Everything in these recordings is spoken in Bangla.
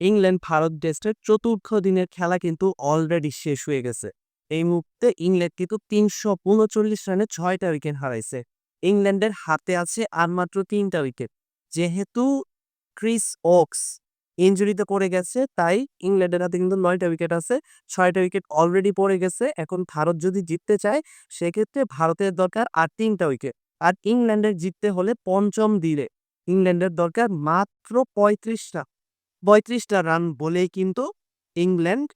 ইংল্যান্ড ভারত টেস্টের চতুর্থ দিনের খেলা কিন্তু অলরেডি শেষ হয়ে গেছে। এই মুহূর্তে ইংল্যান্ড কিন্তু তিনশো উনচল্লিশ রানে ছয়টা উইকেট হারাইছে। ইংল্যান্ডের হাতে আছে আর মাত্র তিনটা উইকেট যেহেতু ক্রিস ওক্স ইঞ্জুরিতে পড়ে গেছে, তাই ইংল্যান্ডের হাতে কিন্তু নয়টা উইকেট আছে, ছয়টা উইকেট অলরেডি পড়ে গেছে। এখন ভারত যদি জিততে চায়, সেক্ষেত্রে ভারতের দরকার আর তিনটা উইকেট আর ইংল্যান্ডের জিততে হলে পঞ্চম দিলে ইংল্যান্ডের দরকার মাত্র পঁয়ত্রিশটা। পঁয়ত্রিশটা রান বলেই কিন্তু ইংল্যান্ড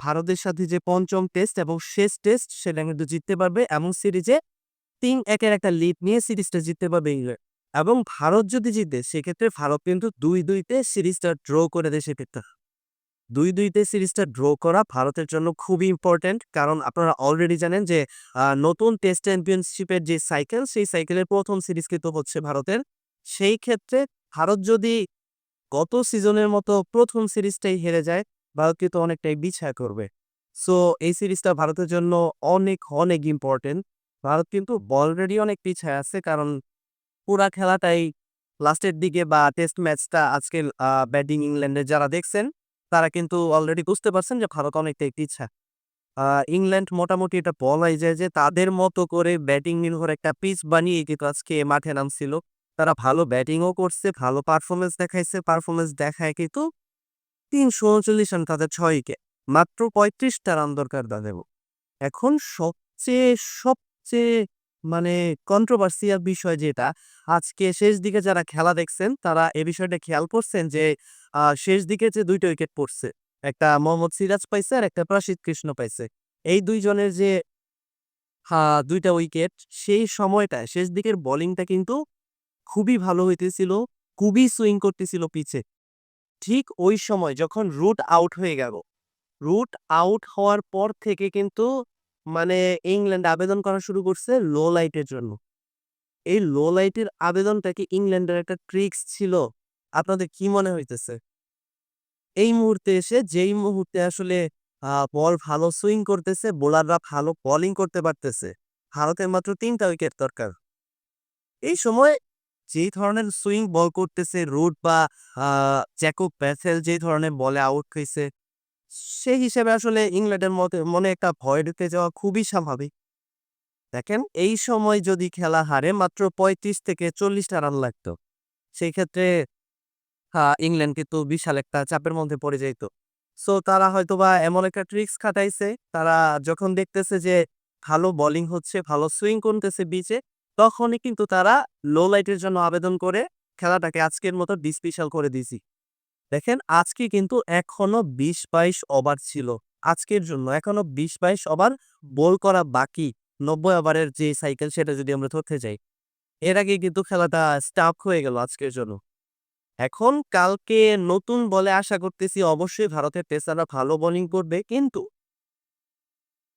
ভারতের সাথে যে পঞ্চম টেস্ট এবং শেষ টেস্ট, সেটা কিন্তু জিততে পারবে এবং সিরিজে তিন একের একটা লিড নিয়ে সিরিজটা জিততে পারবে ইংল্যান্ড। এবং ভারত যদি জিতে, সেক্ষেত্রে ভারত কিন্তু দুই দুইতে সিরিজটা ড্র করে দেয় সেক্ষেত্রে। দুই দুইতে সিরিজটা ড্র করা ভারতের জন্য খুবই ইম্পর্ট্যান্ট কারণ আপনারা অলরেডি জানেন যে নতুন টেস্ট চ্যাম্পিয়নশিপের যে সাইকেল সেই সাইকেলের প্রথম সিরিজ কিন্তু হচ্ছে ভারতের। সেই ক্ষেত্রে ভারত যদি গত সিজনের মতো প্রথম সিরিজটাই হেরে যায় ভারত কিন্তু অনেকটাই বিছায়া করবে। সো এই সিরিজটা ভারতের জন্য অনেক অনেক ইম্পর্টেন্ট ভারত কিন্তু অলরেডি অনেক পিছায় আছে, কারণ পুরা খেলাটাই লাস্টের দিকে বা টেস্ট ম্যাচটা আজকে ব্যাটিং ইংল্যান্ডের যারা দেখছেন, তারা কিন্তু অলরেডি বুঝতে পারছেন যে ভারত অনেকটাই পিছা ইংল্যান্ড মোটামুটি এটা বলাই যায় যে তাদের মতো করে ব্যাটিং নির্ভর একটা পিচ বানিয়ে কিন্তু আজকে মাঠে নামছিল। তারা ভালো ব্যাটিংও করছে, ভালো পারফরমেন্স দেখাইছে পারফরমেন্স দেখায় কিন্তু তিনশো উনচল্লিশ রান তাদের ছয় উইকেট। মাত্র পঁয়ত্রিশটা রান দরকার তাদের এখন সবচেয়ে সবচেয়ে মানে কন্ট্রোভার্সিয়াল বিষয় যেটা, আজকে শেষ দিকে যারা খেলা দেখছেন, তারা এ বিষয়টা খেয়াল করছেন যে শেষ দিকে যে দুইটা উইকেট পড়ছে, একটা মোহাম্মদ সিরাজ পাইছে আর একটা প্রাসিদ কৃষ্ণ পাইছে। এই দুইজনের যে দুইটা উইকেট, সেই সময়টায়, শেষ দিকের বোলিংটা কিন্তু খুবই ভালো হইতেছিল, খুবই সুইং করতেছিল পিছে। ঠিক ওই সময় যখন রুট আউট হয়ে গেল রুট আউট হওয়ার পর থেকে কিন্তু মানে ইংল্যান্ড আবেদন করা শুরু করছে লো লাইটের জন্য। এই লো লাইটের আবেদনটা কি ইংল্যান্ডের একটা ট্রিক্স ছিল? আপনাদের কি মনে হইতেছে? এই মুহূর্তে এসে যেই মুহূর্তে আসলে বল ভালো সুইং করতেছে, বোলাররা ভালো বোলিং করতে পারতেছে, ভারতের মাত্র তিনটা উইকেট দরকার। এই সময় যেই ধরনের সুইং বল করতেছে, রুট বা জ্যাকব প্যাথেল যে ধরনের বলে আউট হয়েছে সেই হিসেবে আসলে ইংল্যান্ডের মতে, মনে একটা ভয় ঢুকে যাওয়া খুবই স্বাভাবিক। দেখেন, এই সময় যদি খেলা হারে মাত্র পঁয়ত্রিশ থেকে চল্লিশটা রান লাগতো, সেই ক্ষেত্রে ইংল্যান্ড কিন্তু বিশাল একটা চাপের মধ্যে পড়ে যাইতো। সো, তারা হয়তোবা এমন একটা ট্রিক্স খাটাইছে, তারা যখন দেখতেছে যে ভালো বোলিং হচ্ছে, ভালো সুইং করতেছে, বিচে তখনই কিন্তু তারা লো লাইটের জন্য আবেদন করে খেলাটাকে আজকের মতো ডিসপিশাল করে দিছি দেখেন, আজকে কিন্তু এখনও বিশ বাইশ ওভার ছিল। আজকের জন্য এখনও বিশ বাইশ ওভার বল করা বাকি নব্বই ওভারের যে সাইকেল সেটা যদি আমরা ধরতে যাই, এর আগে কিন্তু খেলাটা স্টাফ হয়ে গেল আজকের জন্য। এখন কালকে নতুন বলে আশা করতেছি অবশ্যই ভারতের পেসাররা ভালো বোলিং করবে, কিন্তু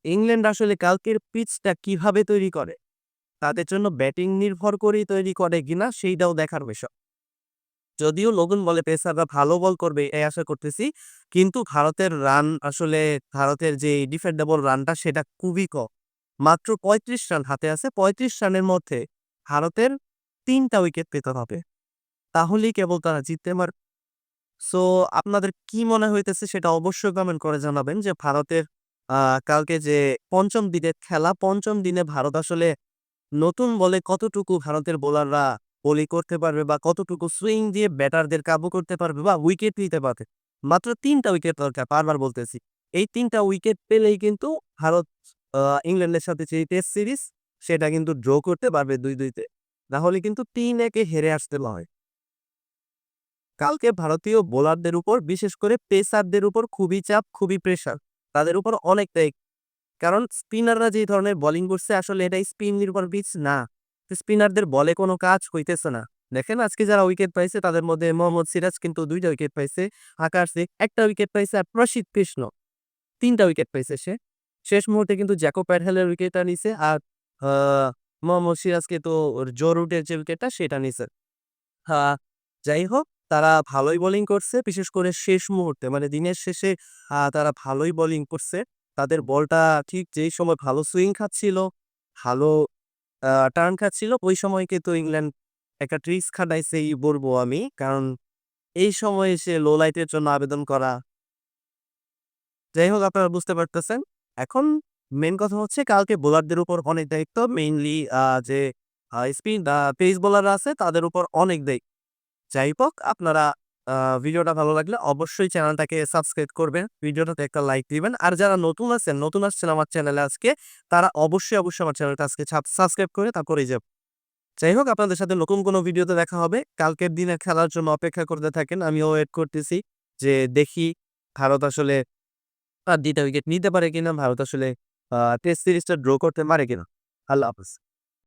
ইংল্যান্ড আসলে কালকের পিচটা কীভাবে তৈরি করে? তাদের জন্য ব্যাটিং নির্ভর করেই তৈরি করে কিনা সেইটাও দেখার বিষয়। যদিও নতুন বলে পেসাররা ভালো বল করবে, এই আশা করতেছি। কিন্তু ভারতের রান আসলে, ভারতের যে ডিফেন্ডেবল রানটা সেটা খুবই কম। মাত্র পঁয়ত্রিশ রান হাতে আছে, পঁয়ত্রিশ রানের মধ্যে ভারতের তিনটা উইকেট পেতে হবে। তাহলেই কেবল তারা জিততে পার। সো, আপনাদের কি মনে হইতেছে সেটা অবশ্যই কমেন্ট করে জানাবেন যে ভারতের কালকে যে পঞ্চম দিনের খেলা, পঞ্চম দিনে ভারত আসলে নতুন বলে কতটুকু ভারতের বোলাররা বলি করতে পারবে বা কতটুকু সুইং দিয়ে ব্যাটারদের কাবু করতে পারবে বা উইকেট নিতে পারবে? মাত্র তিনটা উইকেট দরকার, বারবার বলতেছি। এই তিনটা উইকেট পেলেই কিন্তু ভারত ইংল্যান্ডের সাথে যে টেস্ট সিরিজ সেটা কিন্তু ড্র করতে পারবে দুই দুইতে। তাহলে কিন্তু তিন একে হেরে আসতে হয়। কালকে ভারতীয় বোলারদের উপর, বিশেষ করে পেসারদের উপর খুবই চাপ, খুবই প্রেশার তাদের উপর অনেকটাই কারণ স্পিনাররা যে ধরনের বোলিং করছে, আসলে এটা স্পিন নির্ভর পিচ না। স্পিনারদের বলে কোনো কাজ হইতেছে না। দেখেন, আজকে যারা উইকেট পাইছে, তাদের মধ্যে মোহাম্মদ সিরাজ কিন্তু দুইটা উইকেট পাইছে, আকাশ শেখ একটা উইকেট পাইছে আর প্রসিদ্ধ কৃষ্ণ তিনটা উইকেট পাইছে সে। শেষ মুহূর্তে কিন্তু জ্যাকো প্যাডহেলের উইকেটটা নিছে আর মোহাম্মদ সিরাজকে তো জো রুটের যে উইকেটটা সেটা নিছে। হ্যাঁ যাই হোক, তারা ভালোই বোলিং করছে, বিশেষ করে শেষ মুহূর্তে মানে দিনের শেষে তারা ভালোই বোলিং করছে। তাদের বলটা ঠিক যেই সময় ভালো সুইং খাচ্ছিল, ভালো টার্ন খাচ্ছিল, ওই সময় কিন্তু ইংল্যান্ড একটা ট্রিক্স খাটাইছেই বলব আমি। কারণ এই সময়ে এসে লো লাইটের জন্য আবেদন করা। যাই হোক আপনারা বুঝতে পারতেছেন। এখন মেন কথা হচ্ছে কালকে বোলারদের উপর অনেক দায়িত্ব মেইনলি যে স্পিন পেস বোলার আছে, তাদের উপর অনেক দায়িত্ব। যাই হোক আপনারা ভিডিওটা ভালো লাগলে অবশ্যই চ্যানেলটাকে সাবস্ক্রাইব করবেন। ভিডিওটাতে একটা লাইক দিবেন। আর যারা নতুন আছেন, নতুন আসছেন আমার চ্যানেলে আজকে, তারা অবশ্যই অবশ্যই আমার চ্যানেলটা আজকে সাবস্ক্রাইব করে তারপরে যাব যাই হোক, আপনাদের সাথে নতুন কোনো ভিডিওতে দেখা হবে। কালকের দিনে খেলার জন্য অপেক্ষা করতে থাকেন। আমিও ওয়েট করতেছি যে দেখি ভারত আসলে আর দ্বিতীয় উইকেট নিতে পারে কিনা, ভারত আসলে টেস্ট সিরিজটা ড্র করতে পারে কিনা। আল্লাহ হাফিজ।